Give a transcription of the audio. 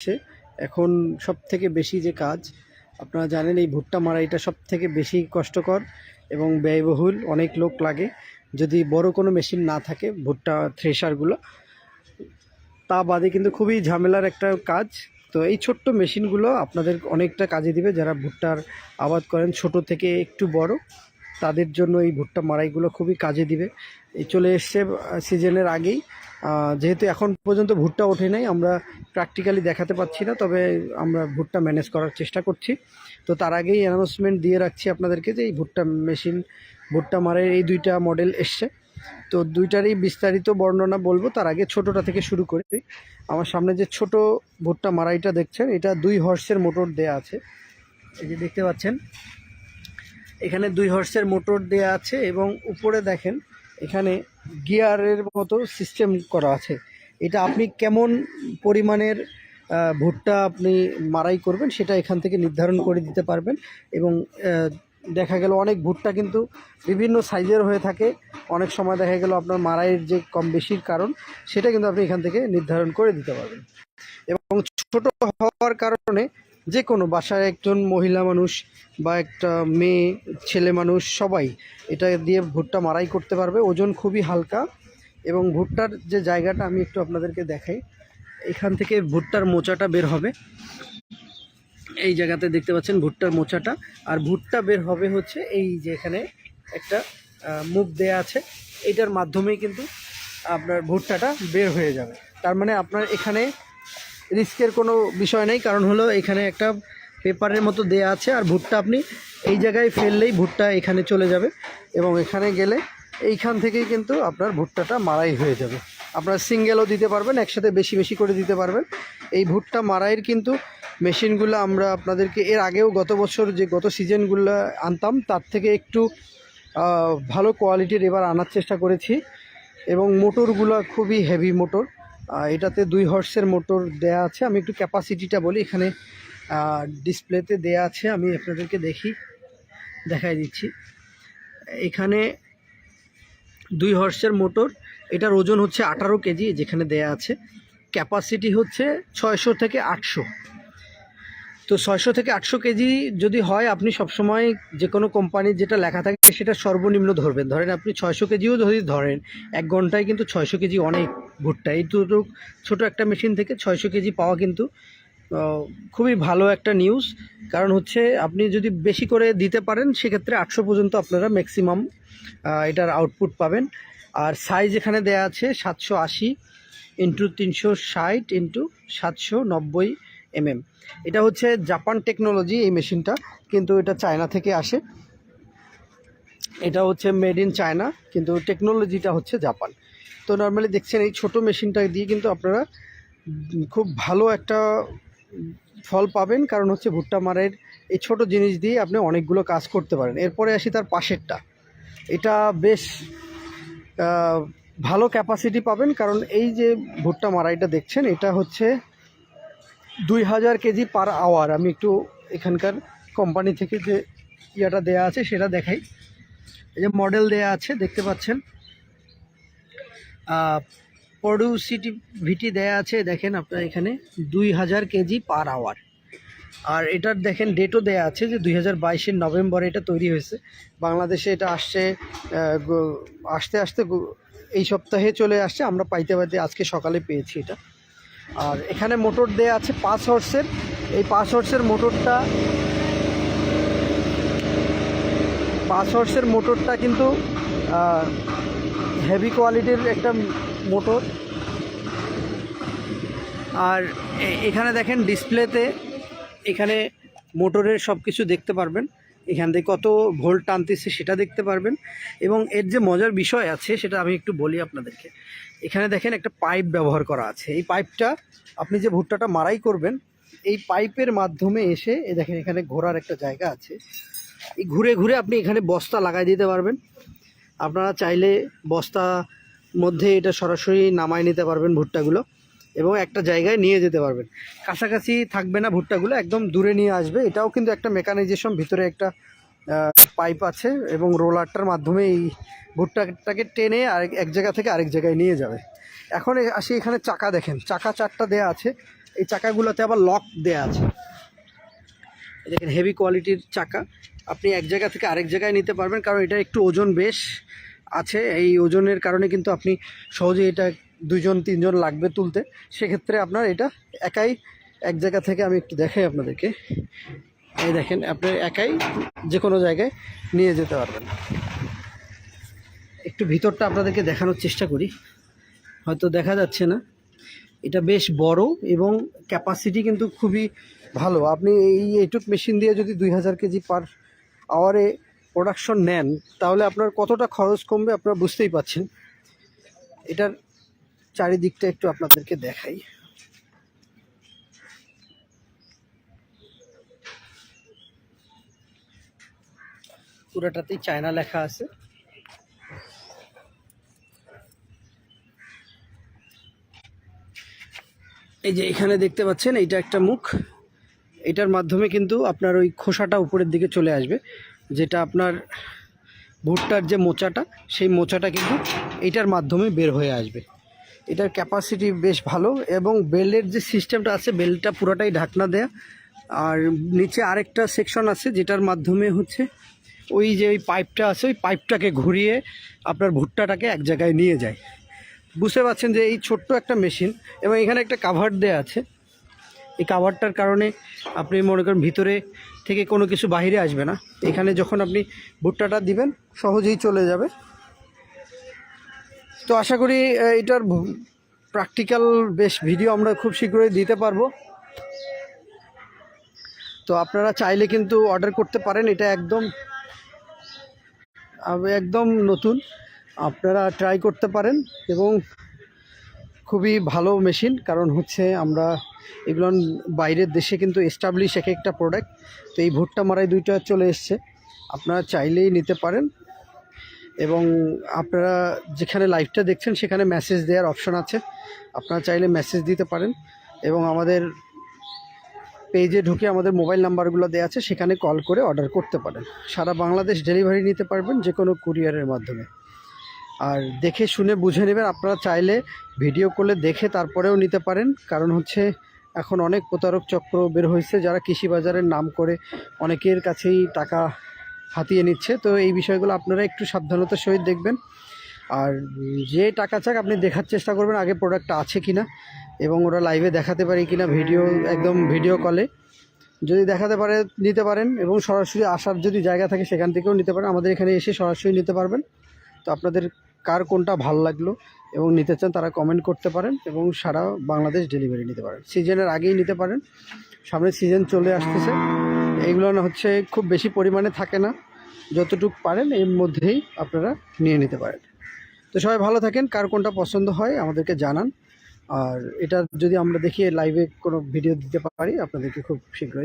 এসছে এখন সব থেকে বেশি যে কাজ, আপনারা জানেন এই ভুট্টা মারাইটা সব থেকে বেশি কষ্টকর এবং ব্যয়বহুল, অনেক লোক লাগে। যদি বড় কোনো মেশিন না থাকে ভুট্টা থ্রেশারগুলো, তা বাদে কিন্তু খুবই ঝামেলার একটা কাজ। তো এই ছোট্ট মেশিনগুলো আপনাদের অনেকটা কাজে দিবে যারা ভুট্টার আবাদ করেন, ছোট থেকে একটু বড়। তাদের জন্য এই ভুট্টা মারাইগুলো খুবই কাজে দিবে। এই চলে এসছে সিজনের আগেই। যেহেতু এখন পর্যন্ত ভুট্টা ওঠে নাই, আমরা প্র্যাকটিক্যালি দেখাতে পাচ্ছি না, তবে আমরা ভুট্টা ম্যানেজ করার চেষ্টা করছি। তো তার আগেই অ্যানাউন্সমেন্ট দিয়ে রাখছি আপনাদেরকে যে এই ভুট্টা মেশিন ভুট্টা মারের এই দুইটা মডেল এসছে। তো দুইটারই বিস্তারিত বর্ণনা বলব, তার আগে ছোটোটা থেকে শুরু করি। আমার সামনে যে ছোট ভুট্টা মারাইটা দেখছেন, এটা দুই হর্সের মোটর দেয়া আছে। এই যে দেখতে পাচ্ছেন এখানে দুই হর্সের মোটর দেয়া আছে এবং উপরে দেখেন, এখানে গিয়ারের মতো সিস্টেম করা আছে। এটা আপনি কেমন পরিমাণের ভুট্টা আপনি মারাই করবেন সেটা এখান থেকে নির্ধারণ করে দিতে পারবেন এবং দেখা গেল অনেক ভুট্টা কিন্তু বিভিন্ন সাইজের হয়ে থাকে। অনেক সময় দেখা গেল আপনার মারাইয়ের যে কম বেশির কারণ, সেটা কিন্তু আপনি এখান থেকে নির্ধারণ করে দিতে পারবেন। এবং ছোট হওয়ার কারণে যে কোনো বাসায় একজন মহিলা মানুষ বা একটা মেয়ে, ছেলে মানুষ, সবাই এটা দিয়ে ভুট্টা মারাই করতে পারবে। ওজন খুবই হালকা এবং ভুট্টার যে জায়গাটা আমি একটু আপনাদেরকে দেখাই, এখান থেকে ভুট্টার মোচাটা বের হবে। এই জায়গাতে দেখতে পাচ্ছেন ভুট্টার মোচাটা। আর ভুট্টা বের হবে হচ্ছে এই যে এখানে একটা মুখ দেয়া আছে। এইটার মাধ্যমেই কিন্তু আপনার ভুট্টাটা বের হয়ে যাবে। তার মানে আপনার এখানে রিস্কের কোনো বিষয় নেই, কারণ হলো এখানে একটা পেপারের মতো দেয়া আছে আর ভুট্টা আপনি এই জায়গায় ফেললেই ভুট্টা এখানে চলে যাবে এবং এখানে গেলে এইখান থেকেই কিন্তু আপনার ভুট্টাটা মারাই হয়ে যাবে। আপনারা সিঙ্গেলও দিতে পারবেন, একসাথে বেশি বেশি করে দিতে পারবেন। এই ভুট্টা মারাইয়ের কিন্তু মেশিনগুলো আমরা আপনাদেরকে এর আগেও গত বছর যে গত সিজনগুলো আনতাম, তার থেকে একটু ভালো কোয়ালিটির এবার আনার চেষ্টা করেছি। এবং মোটরগুলো খুবই হেভি মোটর এটাতে দুই হর্সের মোটর দেয়া আছে। আমি একটু ক্যাপাসিটিটা বলি, এখানে ডিসপ্লেতে দেয়া আছে। আমি আপনাদেরকে দেখি, দেখাই দিচ্ছি। এখানে দুই হর্সের মোটর এটার ওজন হচ্ছে আঠারো কেজি, যেখানে দেয়া আছে। ক্যাপাসিটি হচ্ছে ছয়শো থেকে আটশো। তো ছয়শো থেকে আটশো কেজি যদি হয়, আপনি সবসময় যে কোনো কোম্পানির যেটা লেখা থাকে সেটা সর্বনিম্ন ধরবেন। ধরেন আপনি ছয়শো কেজিও যদি ধরেন, এক ঘন্টায় কিন্তু ছয়শো কেজি অনেক ভুট্টা। এইটুকু ছোটো একটা মেশিন থেকে ছয়শো কেজি পাওয়া কিন্তু খুবই ভালো একটা নিউজ কারণ হচ্ছে আপনি যদি বেশি করে দিতে পারেন, সেক্ষেত্রে আটশো পর্যন্ত আপনারা ম্যাক্সিমাম এটার আউটপুট পাবেন। আর সাইজ এখানে দেয়া আছে সাতশো আশি ইন্টু তিনশো ষাট ইন্টু সাতশো নব্বই। এমএম। এটা হচ্ছে জাপান টেকনোলজি এই মেশিনটা, কিন্তু এটা চায়না থেকে আসে। এটা হচ্ছে মেড ইন চায়না, কিন্তু টেকনোলজিটা হচ্ছে জাপান। তো নর্মালি দেখছেন এই ছোট মেশিনটা দিয়ে কিন্তু আপনারা খুব ভালো একটা ফল পাবেন, কারণ হচ্ছে ভুট্টা মারের এই ছোট জিনিস দিয়ে আপনি অনেকগুলো কাজ করতে পারেন। এরপরে আসি তার পাশেরটা। এটা বেশ ভালো ক্যাপাসিটি পাবেন, কারণ এই যে ভুট্টা মারাইটা দেখছেন, এটা হচ্ছে দুই হাজার কেজি পার আওয়ার আমি একটু এখানকার কোম্পানি থেকে যে ইয়েটা দেয়া আছে সেটা দেখাই। এই যে মডেল দেয়া আছে, দেখতে পাচ্ছেন। প্রডিউসিটি ভিটি দেয়া আছে, দেখেন আপনার এখানে, দুই হাজার কেজি পার আওয়ার আর এটার দেখেন ডেটও দেয়া আছে যে দুই হাজার বাইশের নভেম্বরে এটা তৈরি হয়েছে। বাংলাদেশে এটা আসছে আসতে আসতে এই সপ্তাহে চলে আসছে, আমরা পাইতে পাইতে আজকে সকালে পেয়েছি এটা। আর এখানে মোটর দেয়া আছে পাঁচ হর্সের। এই পাঁচ হর্সের মোটরটা পাঁচ হর্সের মোটরটা কিন্তু হেভি কোয়ালিটির একটা মোটর। আর এখানে দেখেন ডিসপ্লেতে এখানে মোটরের সব কিছু দেখতে পারবেন। এখান থেকে কত ভোল্ট টানতেছে সেটা দেখতে পারবেন। এবং এর যে মজার বিষয় আছে, সেটা আমি একটু বলি আপনাদেরকে। এখানে দেখেন একটা পাইপ ব্যবহার করা আছে। এই পাইপটা আপনি যে ভুট্টাটা মারাই করবেন, এই পাইপের মাধ্যমে এসে এ দেখেন এখানে ঘোরার একটা জায়গা আছে। এই ঘুরে ঘুরে আপনি এখানে বস্তা লাগাই দিতে পারবেন। আপনারা চাইলে বস্তা মধ্যে এটা সরাসরি নামায় নিতে পারবেন ভুট্টাগুলো। এবং একটা জায়গায় নিয়ে যেতে পারবেন। কাছাকাছি থাকবে না ভুট্টাগুলো, একদম দূরে নিয়ে আসবে। এটাও কিন্তু একটা মেকানাইজেশন, ভিতরে একটা পাইপ আছে এবং রোলারটার মাধ্যমে এই ভুট্টাটাকে টেনে আরেক, এক জায়গা থেকে আরেক জায়গায় নিয়ে যাবে। এখন আসি এখানে চাকা দেখেন। চাকা চারটা দেয়া আছে। এই চাকাগুলোতে আবার লক দেয়া আছে। দেখেন হেভি কোয়ালিটির চাকা। আপনি এক জায়গা থেকে আরেক জায়গায় নিতে পারবেন, কারণ এটা একটু ওজন বেশ আছে। এই ওজনের কারণে কিন্তু আপনি সহজে এটা দুজন, তিনজন লাগবে তুলতে। সেক্ষেত্রে আপনার এটা একাই এক জায়গা থেকে আমি একটু দেখাই আপনাদেরকে। এই দেখেন, আপনি একাই যে কোনো জায়গায় নিয়ে যেতে পারবেন। একটু ভিতরটা আপনাদেরকে দেখানোর চেষ্টা করি। হয়তো দেখা যাচ্ছে না। এটা বেশ বড় এবং ক্যাপাসিটি কিন্তু খুবই ভালো। আপনি এই এইটুক মেশিন দিয়ে যদি দুই হাজার কেজি পার আওয়ারে প্রোডাকশন নেন, তাহলে আপনার কতটা খরচ কমবে আপনারা বুঝতেই পাচ্ছেন এটার চারিদিকটা একটু আপনাদেরকে দেখাই। পুরোটাতেই চায়না লেখা আছে। এই যে এখানে দেখতে পাচ্ছেন, এইটা একটা মুখ। এটার মাধ্যমে কিন্তু আপনার ওই খোসাটা উপরের দিকে চলে আসবে, যেটা আপনার ভুট্টার যে মোচাটা, সেই মোচাটা কিন্তু এইটার মাধ্যমে বের হয়ে আসবে। এটার ক্যাপাসিটি বেশ ভালো এবং বেলের যে সিস্টেমটা আছে বেলটা পুরোটাই ঢাকনা দেয়া। আর নিচে আরেকটা সেকশন আছে যেটার মাধ্যমে হচ্ছে ওই যে ওই পাইপটা আছে, ওই পাইপটাকে ঘুরিয়ে আপনার ভুট্টাটাকে এক জায়গায় নিয়ে যায়। বুঝতে পারছেন যে এই ছোট্ট একটা মেশিন এবং এখানে একটা কাভার দেওয়া আছে। এই কাভারটার কারণে আপনি মনে করেন ভিতরে থেকে কোনো কিছু বাইরে আসবে না। এখানে যখন আপনি ভুট্টাটা দিবেন, সহজেই চলে যাবে। তো আশা করি এটার প্র্যাকটিক্যাল বেশ ভিডিও আমরা খুব শীঘ্রই দিতে পারব। তো আপনারা চাইলে কিন্তু অর্ডার করতে পারেন, এটা একদম একদম নতুন। আপনারা ট্রাই করতে পারেন এবং খুবই ভালো মেশিন কারণ হচ্ছে আমরা এগুলো বাইরের দেশে কিন্তু এস্টাবলিশ এক একটা প্রোডাক্ট তো এই ভুট্টা মারাই দুইটা চলে এসছে। আপনারা চাইলেই নিতে পারেন। এবং আপনারা যেখানে লাইভটা দেখছেন, সেখানে মেসেজ দেওয়ার অপশন আছে। আপনারা চাইলে মেসেজ দিতে পারেন এবং আমাদের পেজে ঢুকে আমাদের মোবাইল নাম্বারগুলো দেওয়া আছে, সেখানে কল করে অর্ডার করতে পারেন। সারা বাংলাদেশ ডেলিভারি নিতে পারবেন যে কোনো কুরিয়ারের মাধ্যমে। আর দেখে শুনে বুঝে নেবেন, আপনারা চাইলে ভিডিও করলে দেখে তারপরেও নিতে পারেন। কারণ হচ্ছে এখন অনেক প্রতারক চক্র বের হয়েছে, যারা কৃষি বাজারের নাম করে অনেকের কাছেই টাকা হাতিয়ে নিচ্ছে। তো এই বিষয়গুলো আপনারা একটু সাবধানতার সহিত দেখবেন। আর যে টাকা চাক আপনি দেখার চেষ্টা করবেন, আগে প্রোডাক্টটা আছে কি না এবং ওরা লাইভে দেখাতে পারে কিনা ভিডিও একদম ভিডিও কলে যদি দেখাতে পারে, নিতে পারেন এবং সরাসরি আসার যদি জায়গা থাকে, সেখান থেকেও নিতে পারেন। আমাদের এখানে এসে সরাসরি নিতে পারবেন। তো আপনাদের কার কোনটা ভালো লাগল এবং নিতে চান, তারা কমেন্ট করতে পারেন এবং সারা বাংলাদেশ ডেলিভারি নিতে পারেন। সিজনের আগেই নিতে পারেন। সামনে সিজন চলে আসতেছে। এইগুলো না হচ্ছে খুব বেশি পরিমাণে থাকে না। যতটুকু পারেন এর মধ্যেই আপনারা নিয়ে নিতে পারেন। তো সবাই ভালো থাকেন, কার কোনটা পছন্দ হয় আমাদেরকে জানান। আর এটা যদি আমরা দেখি লাইভে কোনো ভিডিও দিতে পারি, আপনাদেরকে খুব শীঘ্রই